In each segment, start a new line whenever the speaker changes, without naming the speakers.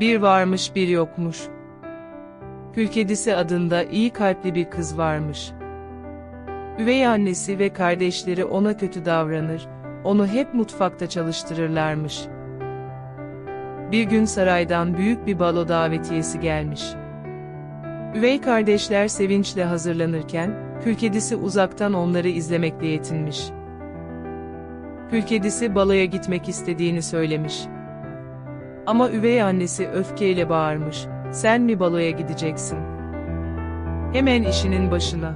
Bir varmış bir yokmuş. Kül kedisi adında iyi kalpli bir kız varmış. Üvey annesi ve kardeşleri ona kötü davranır, onu hep mutfakta çalıştırırlarmış. Bir gün saraydan büyük bir balo davetiyesi gelmiş. Üvey kardeşler sevinçle hazırlanırken, kül kedisi uzaktan onları izlemekle yetinmiş. Kül kedisi baloya gitmek istediğini söylemiş. Ama üvey annesi öfkeyle bağırmış, sen mi baloya gideceksin? Hemen işinin başına.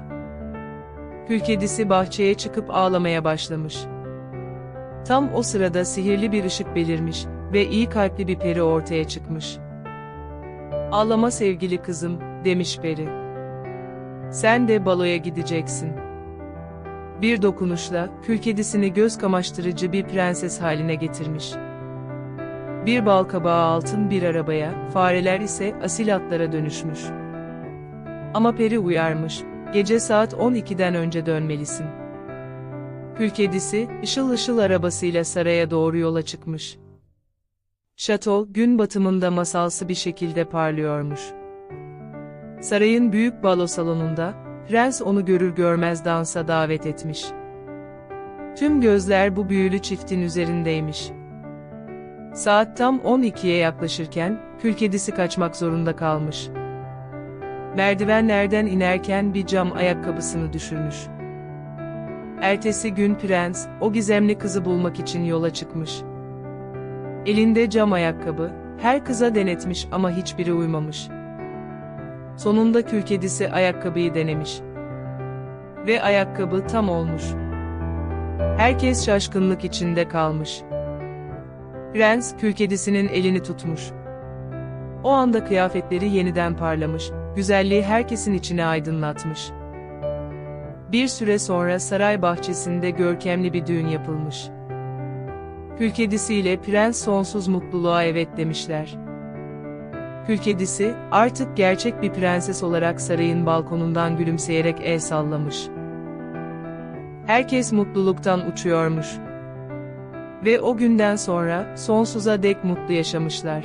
Kül kedisi bahçeye çıkıp ağlamaya başlamış. Tam o sırada sihirli bir ışık belirmiş ve iyi kalpli bir peri ortaya çıkmış. Ağlama sevgili kızım, demiş peri. Sen de baloya gideceksin. Bir dokunuşla, kül kedisini göz kamaştırıcı bir prenses haline getirmiş. Bir bal kabağı altın bir arabaya, fareler ise asil atlara dönüşmüş. Ama peri uyarmış, gece saat 12'den önce dönmelisin. Kül kedisi, ışıl ışıl arabasıyla saraya doğru yola çıkmış. Şato, gün batımında masalsı bir şekilde parlıyormuş. Sarayın büyük balo salonunda, prens onu görür görmez dansa davet etmiş. Tüm gözler bu büyülü çiftin üzerindeymiş. Saat tam 12'ye yaklaşırken, kül kedisi kaçmak zorunda kalmış. Merdivenlerden inerken bir cam ayakkabısını düşürmüş. Ertesi gün prens, o gizemli kızı bulmak için yola çıkmış. Elinde cam ayakkabı, her kıza denetmiş ama hiçbiri uymamış. Sonunda kül kedisi ayakkabıyı denemiş. Ve ayakkabı tam olmuş. Herkes şaşkınlık içinde kalmış. Prens, kül kedisinin elini tutmuş. O anda kıyafetleri yeniden parlamış, güzelliği herkesin içine aydınlatmış. Bir süre sonra saray bahçesinde görkemli bir düğün yapılmış. Kül kedisiyle prens sonsuz mutluluğa evet demişler. Kül kedisi, artık gerçek bir prenses olarak sarayın balkonundan gülümseyerek el sallamış. Herkes mutluluktan uçuyormuş. Ve o günden sonra sonsuza dek mutlu yaşamışlar.